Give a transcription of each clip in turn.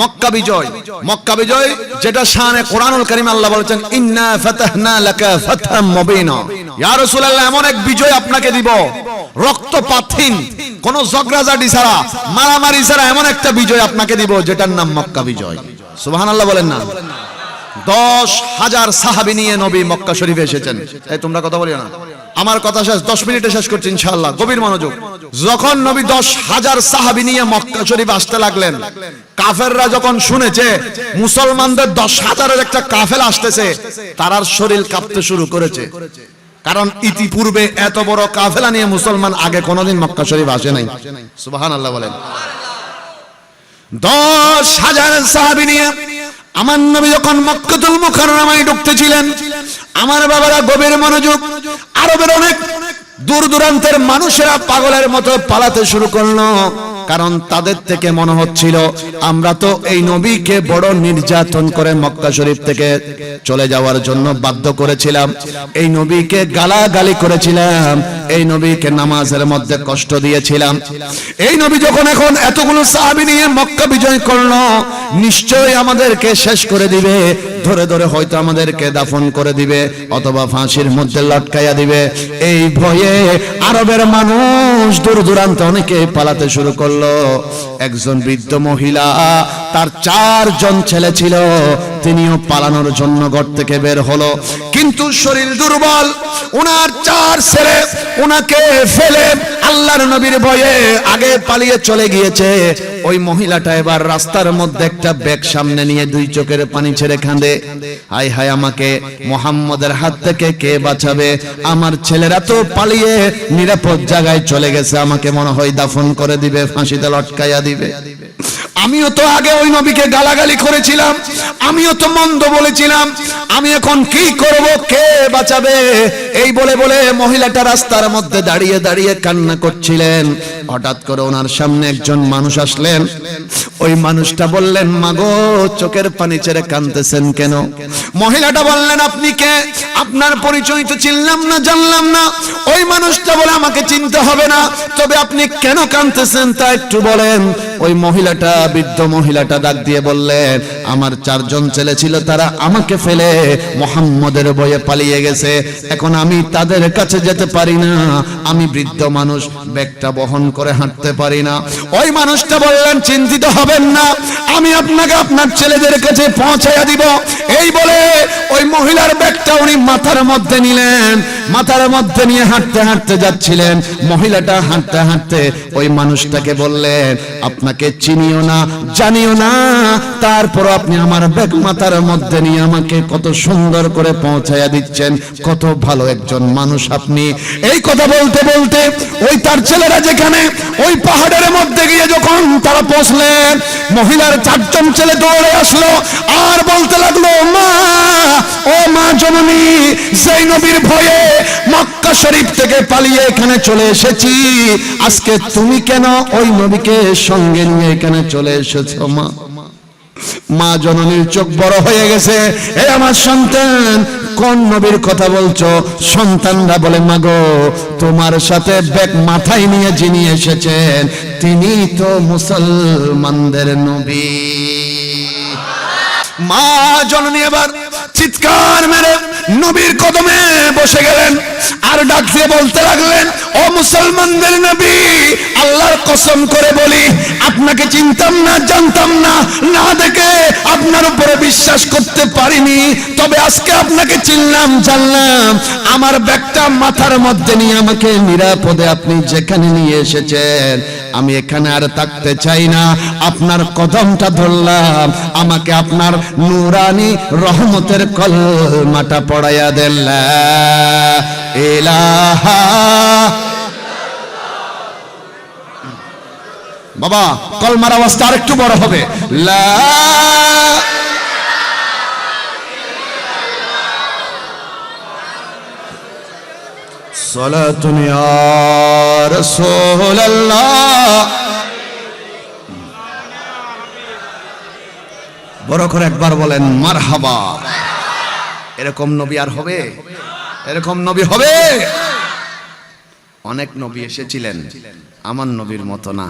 মক্কা বিজয়। মক্কা বিজয়, যেটা শানে কোরআনুল কারীম আল্লাহ বলেছেন, ইন্না ফাতাহনা লাকা ফাতহাম মুবিনা। ইয়া রাসূলুল্লাহ, এমন এক বিজয় আপনাকে দিব। রক্তপাতহীন, কোন জগরাজাডি ছাড়া, মারামারি ছাড়া এমন একটা বিজয় আপনাকে দিব, যেটার নাম মক্কা বিজয়। সুবহানাল্লাহ বলেন না। দশ হাজার সাহাবি নিয়ে নবী মক্কা শরীফে এসেছেন। এই, তোমরা কথা বলিও না। আমার কথা শেষ, দশ মিনিটে শেষ করছি ইনশাআল্লাহ। গভীর মনোযোগ। যখন নবী দশ হাজার সাহাবি নিয়ে মক্কা শরীফ আসতে লাগলেন, কাফেররা যখন শুনেছে, মুসলমানদের দশ হাজারের একটা কাফেল আসতেছে তারার শরীর কাঁপতে শুরু করেছে। কারণ ইতিপূর্বে এত বড় কাফেলা নিয়ে মুসলমান আগে কোনোদিন মক্কা শরীফ আসে নাই। সুবাহান আল্লাহ বলেন। দশ হাজার সাহাবি নিয়ে আমার নবী যখন মক্কাতুল মুকাররমায় ঢুকতেছিলেন, আমার বাবারা গভীর মনোযোগ, আরবের অনেক দূর দূরান্তের মানুষেরা পাগলের মতো পালাতে শুরু করল। কারণ তাদের থেকে মনে হচ্ছিল, আমরা তো এই নবীকে বড় নির্যাতন করে মক্কা শরীফ থেকে চলে যাওয়ার জন্য বাধ্য করেছিলাম। এই নবীকে গালাগালি করেছিলাম। এই নবীকে নামাজের মধ্যে কষ্ট দিয়েছিলাম। এই নবী যখন এখন এতগুলো সাহাবি নিয়ে মক্কা বিজয় করল, নিশ্চয়ই আমাদেরকে শেষ করে দিবে। ধরে ধরে হয়তো আমাদেরকে দাফন করে দিবে, অথবা ফাঁসির মধ্যে লটকাইয়া দিবে। এই ভয়ে আরবের মানুষ দূর দূরান্ত অনেকে পালাতে শুরু করল। একজন বৃদ্ধ মহিলা, তার চারজন ছেলে ছিল, তিনিও পালানোর জন্য ঘর থেকে বের হলো। কিন্তু শরীর দুর্বল ওনার চার ছেলে ওনাকে ফেলে আল্লাহর নবীর ভয়ে আগে পালিয়ে চলে গিয়েছে। ওই মহিলাটা এবার রাস্তার মধ্যে একটা ব্যাগ সামনে নিয়ে দুই চোখের পানি ছেড়ে কাঁদে। হাই হাই, আমাকে মোহাম্মদের হাত থেকে কে বাঁচাবে? আমার ছেলেরা তো পালিয়ে নিরাপদ জায়গায় চলে গেছে, আমাকে মনে হয় দাফন করে দিবে, ফাঁসিতে লটকাইয়া দিবে। আমিও তো আগে ওই নবীকে গালাগালি করেছিলাম, আমিও তো মন্দ বলেছিলাম আমি এখন কি করব? কে বাঁচাবে? এই বলে বলে মহিলাটা রাস্তার মধ্যে দাঁড়িয়ে দাঁড়িয়ে কান্না করছিলেন। হঠাৎ করে ওনার সামনে একজন মানুষ আসলেন। ওই মানুষটা বললেন, মাগো, চোখের পানি ছেড়ে কাঁদতেছেন কেন? মহিলাটা বললেন, আপনি কে? আপনার পরিচয় তো চিনলাম না, জানলাম না। ওই মানুষটা বলে আমাকে চিনতে হবে না। তবে আপনি কেন কাঁদতেছেন তা একটু বলেন। ওই মহিলাটা, বৃদ্ধ মহিলাটা ডাক দিয়ে বললেন, আমার চারজন ছেলে ছিল, তারা আমাকে ফেলে মোহাম্মদের বয়ে পালিয়ে গেছে। এখন আমি তাদের কাছে যেতে পারি না। আমি বৃদ্ধ মানুষ, ব্যাগটা বহন করে হাঁটতে পারি না। ওই মানুষটা বললেন, চিন্তিত হবেন না, আমি আপনাকে আপনার ছেলেদের কাছে পৌঁছাইয়া দিব। এই বলে ওই মহিলার ব্যাগটা উনি মাথার মধ্যে নিলেন। মাথার মধ্যে নিয়ে হাঁটতে হাঁটতে যাচ্ছিলেন। মহিলাটা হাঁটতে হাঁটতে ওই মানুষটাকে বললেন, আপনাকে চিনিও না, জানিও না। তারপর আপনি আমার ব্যাগ মাথার মধ্যে নিয়ে আমাকে কত সুন্দর করে পৌঁছাইয়া দিচ্ছেন। কত ভালো একজন মানুষ আপনি। এই কথা বলতে বলতে ওই তার ছেলেরা যেখানে, ওই পাহাড়ের মধ্যে গিয়ে যখন তারা পৌঁছলেন, মহিলার চারজন ছেলে দৌড়ে আসলো। আর বলতে লাগল, মা, ও মা জননী, সেই নবীর ভয়ে মক্কা শরীফ থেকে পালিয়ে এখানে চলে এসেছি। আজকে তুমি কেন ওই নবীকে সঙ্গে নিয়ে এখানে চলে এসেছ, মা? মা জননীর চোখ বড় হয়ে গেছে। এ আমার সন্তান, কোন নবীর কথা বলছো? সন্তানরা বলে মাগো তোমার সাথে ব্যাগ মাথায় নিয়ে যিনি এসেছেন, তিনি তো মুসলমানদের নবী। মা জননী এবার চিৎকার মেরে নবীর কদমে বসে গেলেন আর ডাক দিয়ে বলতে লাগলেন, ও মুসলমানদের নবী, আল্লাহর কসম করে বলি, আপনাকে চিনতাম না, জানতাম না না দেখে আপনার উপরে বিশ্বাস করতে পারিনি, তবে আজকে আপনাকে চিনলাম, জানলাম। আমার ব্যাগটা মাথার মধ্যে নিয়ে আমাকে নিরাপদে আপনি যেখানে নিয়ে এসেছেন, আমি এখানে আর থাকতে চাই না। আপনার কদমটা ধরলাম, আমাকে আপনার নুরানি রহমতের কলমাটা পড়াইয়া দেন লা বাবা, কলমার আওয়াজটা আরেকটু বড় হবে। লা বড় করে একবার বলেন এরকম নবী আর হবে? এরকম নবী হবে? অনেক নবী এসেছিলেন, আমার নবীর মতো না।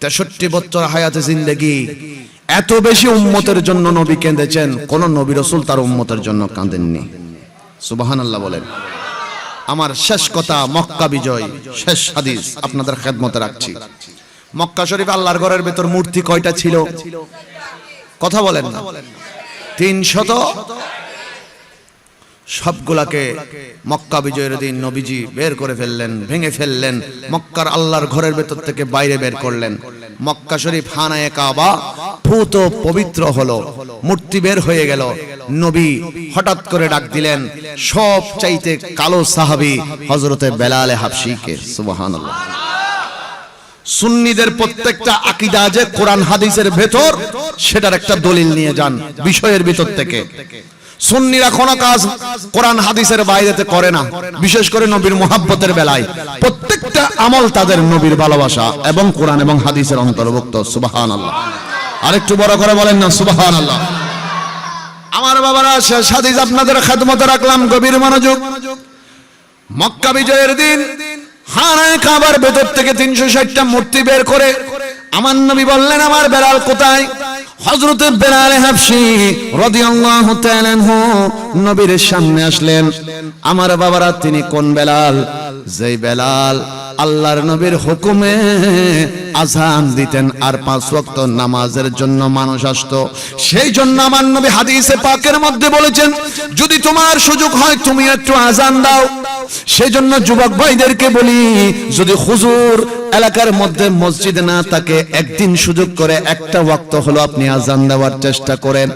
তেষট্টি বছর হায়াতে জিন্দগি, এত বেশি উম্মতের জন্য নবী কেঁদেছেন, কোন নবী রসুল তার উম্মতের জন্য কাঁদেননি। সুবাহান আল্লাহ বলেন। আমার শেষ কথা মক্কা বিজয়, শেষ হাদিস আপনাদের খেদমতে রাখছি। মক্কা শরীফ আল্লাহর ঘরের ভেতর মূর্তি কয়টা ছিল? কথা বলেন না। তিন শত সবগুলাকে মক্কা বিজয়ের দিন নবীজি বের করে ফেললেন, ভেঙে ফেললেন, মক্কার আল্লাহর ঘরের ভেতর থেকে বাইরে বের করলেন। মক্কা শরীফ, হানায় কাবা, ভূত পবিত্র হলো, মূর্তি বের হয়ে গেল। নবী হঠাৎ করে ডাক দিলেন, সব চাইতে কালো সাহাবি হজরতে বেলালে হাফসিকে সুবহানাল্লাহ। সুন্নিদের প্রত্যেকটা আকিদা যে কোরআন হাদিসের ভেতর, সেটার একটা দলিল নিয়ে যান, বিষয়ের ভিতর থেকে। সুন্নিরা কোনো কাজ কোরআন হাদিসের বাইরেতে করে না, বিশেষ করে নবীর মোহাব্বতের বেলায়। প্রত্যেকটা আমল তাদের নবীর ভালোবাসা এবং কোরআন এবং হাদিসের অন্তর্ভুক্ত সুবাহান আল্লাহ আরেকটু বড় করে বলেন না সুবাহান আল্লাহ আমার বাবারা, শেষ হাদিস আপনাদের খেদমতে রাখলাম, গভীর মনোযোগ। মক্কা বিজয়ের দিন হারায় কাবার ভেতর থেকে তিনশো ষাটটা মূর্তি বের করে আমার নবী বললেন, আমার বেলাল কোথায়? হজরতের হাফসি নবীর সামনে আসলেন। আমার বাবারা, তিনি কোন বেলাল? যেই বেলাল আল্লাহর নবীর হুকুমে আজান দিতেন আর পাঁচ নামাজের জন্য মানুষ আসতো, সেই জন্য আমার নবী হাদিসে পাকের মধ্যে বলেছেন, যদি তোমার সুযোগ হয় তুমি একটু আজান দাও। সেই জন্য যুবক ভাইদেরকে বলি, যদি হুজুর এলাকার মধ্যে মসজিদ না থাকে, একদিন সুযোগ করে একটা ওয়াক্ত হলো আপনি আজান দেওয়ার চেষ্টা করেন।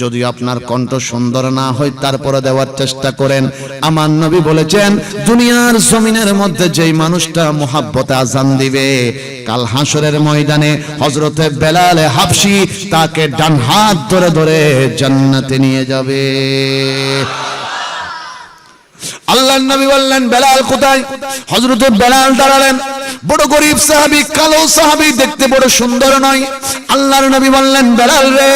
যদি আপনার কণ্ঠ সুন্দর না হয়, তারপরে দেওয়ার চেষ্টা করেন। আমার নবী বলেছেন, দুনিয়ার জমিনের মধ্যে যেই মানুষটা মোহাব্বতে আজান দিবে, কাল হাসরের ময়দানে হজরতে বেলালে হাফসি তাকে ডান হাত ধরে ধরে জান্নাতে নিয়ে যাবে। আল্লাহ নবী বললেন, বেলাল কোথায়? হজরত বেলাল দাঁড়ালেন। বড় গরিব সাহাবি, কালো সাহাবি দেখতে বড় সুন্দর নয়। আল্লাহর নবী বললেন, বেলাল রে,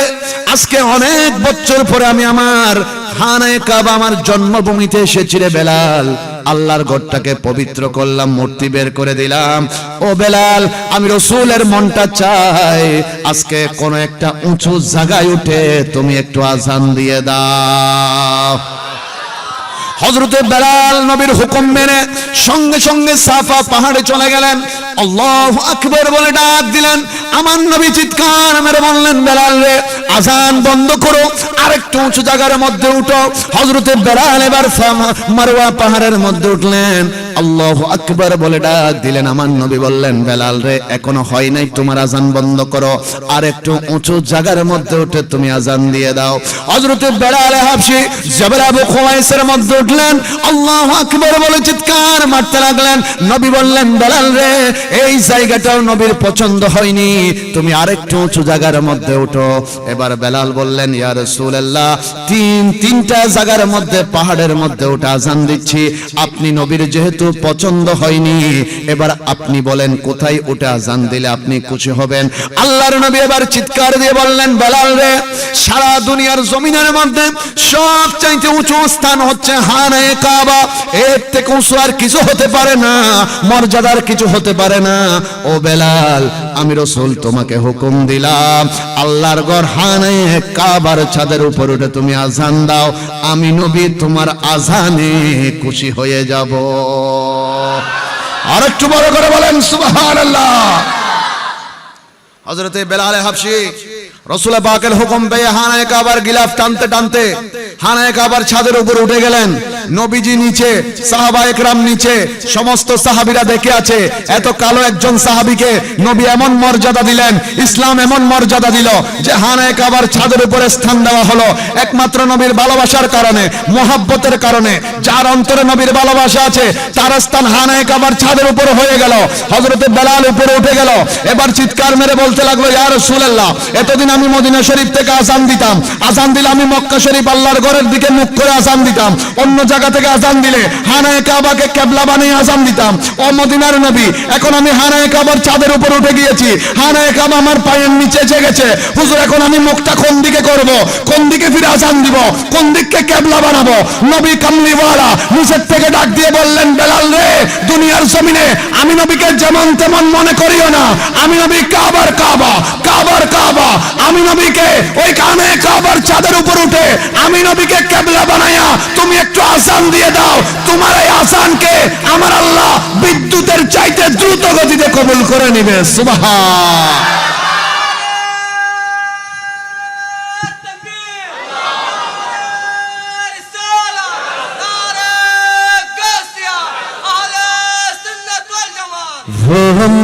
আজকে অনেক বছর পরে আমি আমার খানায় কাবা, আমার জন্মভূমিতে এসেছি রে বেলাল। আল্লাহর ঘরটাকে পবিত্র করলাম, মূর্তি বের করে দিলাম। ও বেলাল, আমি রসুলের মনটা চাই। আজকে কোন একটা উঁচু জায়গায় উঠে তুমি একটু আজান দিয়ে দাও। হজরতে বেলাল নবীর হুকুম মেনে সঙ্গে সঙ্গে সাফা পাহাড়ে চলে গেলেন। আল্লাহ আকবর বলে ডাক দিলেন। আমার নবী চিৎকার মেরে বললেন, বেলাল রে, আজান বন্ধ করো, আরেকটু উঁচু জায়গার মধ্যে উঠো। হজরতে বেড়াল এবার মারোয়া পাহাড়ের মধ্যে উঠলেন। আল্লাহ আকবর বলে ডাক দিলেন। আমার নবী বললেন, বেলাল রে, এখনও হয় নাই তোমার আজান বন্ধ করো। আর একটু উঁচু জায়গার মধ্যে উঠে তুমি আজান দিয়ে দাও। হজরতে বেলাল হাফসি জবর আবু মধ্যে উঠলেন, আল্লাহ আকবর বলে চিৎকার মারতে লাগলেন। নবী বললেন, বেলাল রে, এই জায়গাটাও নবীর পছন্দ হয়নি, তুমি আরেকটু উঁচু জায়গার মধ্যে উঠো। এবার বেলাল বললেন, ইয়া রাসূলুল্লাহ, তিন, তিনটা জায়গার মধ্যে পাহাড়ের মধ্যে উঠে আজান দিচ্ছি। আপনি নবীর যেহেতু পছন্দ হয়নি, এবার আপনি বলেন, কোথায় ওটা আজান দিলে আপনি খুশি হবেন? আল্লাহর নবী এবার চিৎকার দিয়ে বললেন, বেলাল রে সারা দুনিয়ার জমিনের মধ্যে সব চাইতে উঁচু স্থান হচ্ছে হানে কাবা। এর থেকে উঁচু আর কিছু হতে পারে না, মর্যাদার কিছু হতে পারে না। ও বেলাল, আমি রসুল, তোমাকে হুকুম দিলাম। আল্লাহর ঘর হানে কাবার ছাদের উপর উঠে তুমি আজান দাও। আমি নবী, তোমার আজানে খুশি হয়ে যাব। আর একটু বড় করে বলেন, সুবহানাল্লাহ। হজরতে বেলালে হাফসি রসুল পাকের হুকুম পেয়ে হানায় কাবার গিলাফ টানতে টানতে হানায় কাবার ছাদের উপর উঠে গেলেন। নবীজি নিচে, সাহাবা একরাম নিচে, সমস্ত সাহাবিরা দেখে আছে, এত কালো একজন সাহাবিকে নবী এমন মর্যাদা দিলেন, ইসলাম এমন মর্যাদা দিল, যে হানায় কাবার ছাদের উপরে স্থান দেওয়া হলো, একমাত্র নবীর ভালোবাসার কারণে, মোহাব্বতের কারণে, যার অন্তরে নবীর ভালোবাসা আছে, তার স্থান হানায় কাবার ছাদের উপর হয়ে গেল হজরতে বেলাল উপরে উঠে গেল, এবার চিৎকার মেরে বলতে লাগল, ইয়া রাসূলুল্লাহ, এতদিন আমি মদিনা শরীফ থেকে আজান দিতাম, আজান দিলে আমি মক্কা শরীফ আল্লাহর ঘরের দিকে মুখ করে আজান দিতাম, অন্য জায়গা থেকে আজান দিলে হানায় কাবাকে কেবলা বানিয়ে আজান দিতাম। ও মদিনার নবী, এখন আমি হানায় কাবার চাঁদের উপর উঠে গিয়েছি। হানায় কাবা আমার পায়ের নিচে এসে গেছে হুজুর, এখন আমি মুখটা কোন দিকে করব? কোন দিকে ফিরে আজান দিব? কোন দিককে কেবলা বানাবো? নবী কামলিওয়ালা নিচের থেকে ডাক দিয়ে বললেন, বেলাল রে, দুনিয়ার জমিনে আমি নবীকে যেমন তেমন মনে করিও না। আমি নবী কাবার কাবা কাবার কাবা। আমি নবীকে ওই কানে কাবার চাঁদের উপর উঠে, আমি নবীকে কেবলা বানাইয়া তুমি একটু আসান দিয়ে দাও। তোমার এই আসানকে আমার আল্লাহ বিদ্যুতের চাইতে দ্রুত গতিতে কবুল করে নিবে। সুবাহ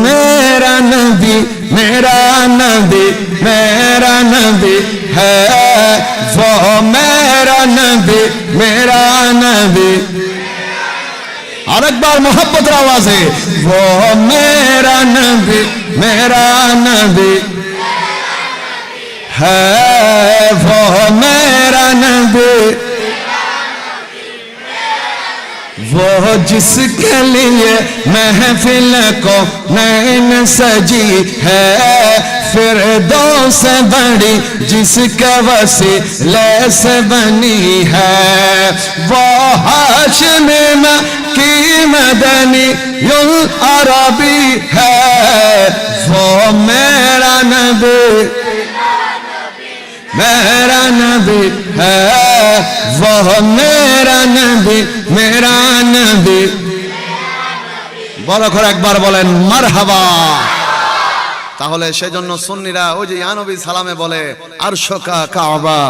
মেরা নদী মেরা নদী হ্যাঁ मेरा नबी, मेरा नबी। और एक बार मोहब्बत आवाज़ है, वो मेरा नबी मेरा नबी। है वो मेरा नबी। वो जिसके लिए महफिल को नैन सजी है, फिर दो से बड़ी जिसका वसीले से बनी है। वो हाशम की मदनी युल अरबी है, वो मेरा नबी मेरा नबी है वह मेरा नबी मेरा नबी বড় করে একবার বলেন মারহাবা তাহলে সেজন্য সুন্নিরা ওই যে ইয়ানবী সালামে বলে আরশকা কাবা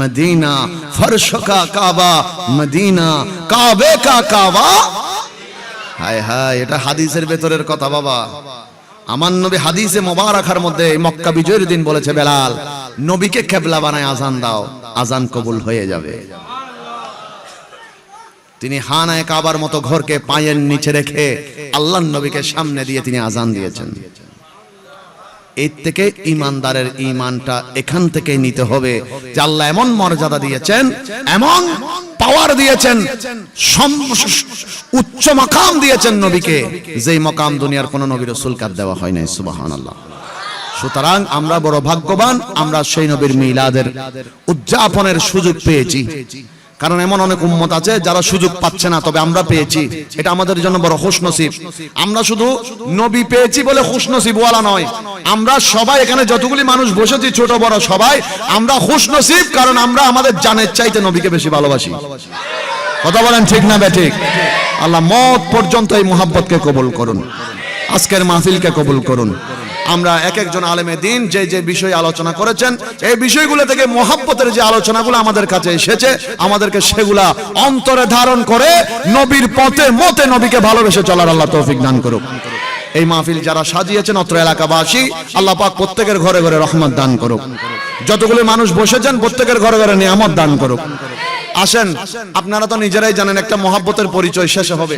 মদিনা ফরশকা কাবা মদিনা কাবে কা কাবা হায় হায় এটা হাদিসের ভেতরের কথা বাবা আমার নবী হাদিসে মোবারকার মধ্যে মক্কা বিজয়ের দিন বলেছে, বেলাল, নবীকে খেবলা বানায় আজান দাও, আজান কবুল হয়ে যাবে। তিনি হানায় কাবার মতো ঘরকে পায়ের নিচে রেখে আল্লাহ নবীকে সামনে দিয়ে তিনি আজান দিয়েছেন। এর থেকে ইমানদারের ইমানটা এখান থেকে নিতে হবে। যে আল্লাহ এমন মর্যাদা দিয়েছেন, এমন পাওয়ার দিয়েছেন, উচ্চ মাকাম দিয়েছেন নবীকে। যেই মকাম দুনিয়ার কোন নবী রসুলকার দেওয়া হয় নাই সুবাহান আল্লাহ সুতরাং আমরা বড় ভাগ্যবান, আমরা সেই নবীর মিলাদের উদযাপনের সুযোগ পেয়েছি। কারণ এমন অনেক উম্মত আছে যারা সুযোগ পাচ্ছে না, তবে আমরা পেয়েছি। এটা আমাদের জন্য বড় খুশ নসিব আমরা শুধু নবী পেয়েছি বলে খুশ নসিব ওয়ালা নয়। আমরা সবাই এখানে যতগুলি মানুষ বসেছি, ছোট, বড় সবাই, আমরা খুশ নসিব কারণ আমরা আমাদের জানের চাইতে নবীকে বেশি ভালোবাসি। কথা বলেন ঠিক না বে ঠিক আল্লাহ মত পর্যন্ত এই মোহাব্বতকে কবুল করুন। আজকের মাহফিলকে কবুল করুন। আমরা এক একজন আলেমে দিন যে যে বিষয় আলোচনা করেছেন, এই বিষয়গুলো থেকে মোহাব্বতের যে আলোচনাগুলো আমাদের কাছে এসেছে, আমাদেরকে সেগুলা অন্তরে ধারণ করে নবীর পথে, মতে নবীকে ভালোবেসে চলার আল্লাহ তৌফিক দান করুক। এই মাহফিল যারা সাজিয়েছেন অত্র এলাকাবাসী, আল্লাহ পাক প্রত্যেকের ঘরে ঘরে রহমত দান করুক। যতগুলো মানুষ বসেছেন, প্রত্যেকের ঘরে ঘরে নিয়ামত দান করুক। আসেন, আপনারা তো নিজেরাই জানেন একটা মহাব্বতের পরিচয় শেষে হবে।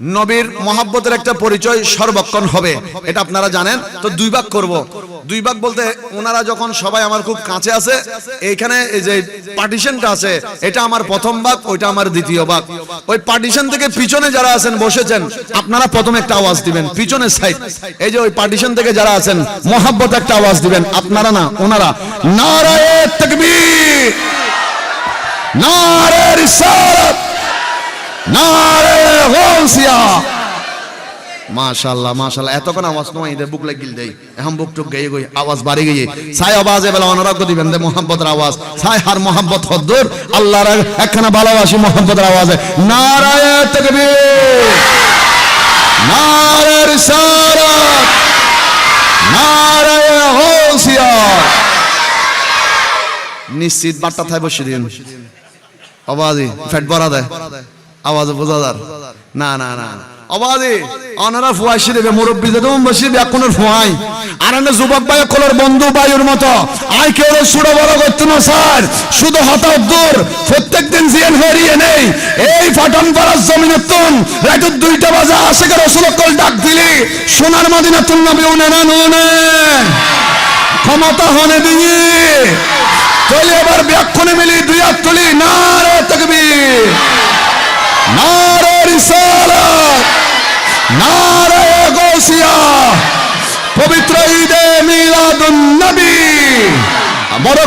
নবীর মহাব্বতের একটা পরিচয় সর্বক্ষণ হবে, এটা আপনারা জানেন। তো দুই ভাগ করব। দুই ভাগ বলতে ওনারা যখন সবাই আমার খুব কাছে আছে, এইখানে এই যে পার্টিশনটা আছে, এটা আমার প্রথম ভাগ, ওইটা আমার দ্বিতীয় ভাগ। ওই পার্টিশন থেকে পিছনে যারা আছেন, বসেছেন, আপনারা প্রথম একটা আওয়াজ দিবেন, পিছনের সাইড এই যে ওই পার্টিশন থেকে যারা আছেন, মহাব্বত একটা আওয়াজ দিবেন, আপনারা না, ওনারা। নারায়ে তাকবীর! নারে রিসালাত! মাশাআল্লাহ মাশাআল্লাহ। এতক্ষণ আওয়াজ নয় দে বুক লাগিল দেই। এখন বুক টুক গেয়ে গই, আওয়াজ বাড়ি গিয়ে। সাই আওয়াজে বেলা অনারগ্য দিবেন দে মোহাম্মতের আওয়াজ। সাই হার মোহাম্মত হদ্দুর আল্লাহর একখানা ভালোবাসি মোহাম্মতের আওয়াজে। গৌসিয়া নিশ্চিত বার্তা থাই বসে দিন আওয়াজে ফ্যাট ভরা দেয় আওয়াজে বোঝা যার? না না না আওয়াজে অনারা ফুয়াইছি দেবে মুরব্বী যে তুমি বসি ব্যাকুনের ফুয়াই আর এনে যুবক ভাই কলর বন্ধু বায়ুর মতো। আই কেউ সুড়ো বড় করতে না স্যার? শুধু হঠাৎ দূর। প্রত্যেক দিন জিয়ান হরিয়ে নেই এই ফাটন পাড়ার জমিনের তুন। রাত দুইটা বাজে আশেখ রসুল কল ডাক দিলি। সোনার মদিনা তুল নবী উনে না নুনে। ক্ষমতা হনে দিয়ে।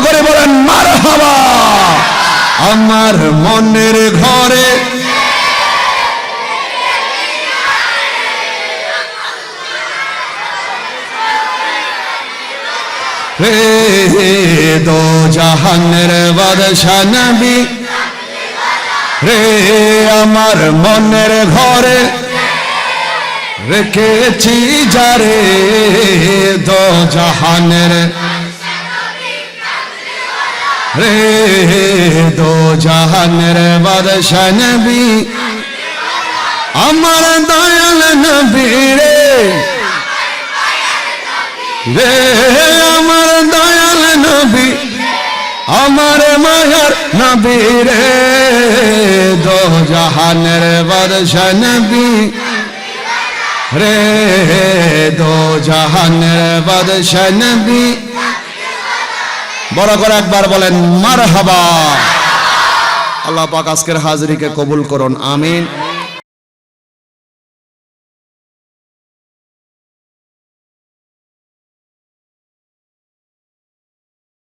করে বলেন, মারহাবা! আমার মনের ঘরে রে দো জাহানের বাদশা নবী রে আমার মনের ঘরে রেখেছি যারে দো জাহানের রে দো জাহানের বাদশা নবী আমার দয়াল নবী রে রে আমার দয়াল নবী আমার মায়ার নবী রে দো জাহানের বাদশা নবী রে দো জাহানের বাদশা নবী বড় করে একবার বলেন মার হাবা আল্লাহ পাক আজকের হাজরিকে কবুল করুন আমিন।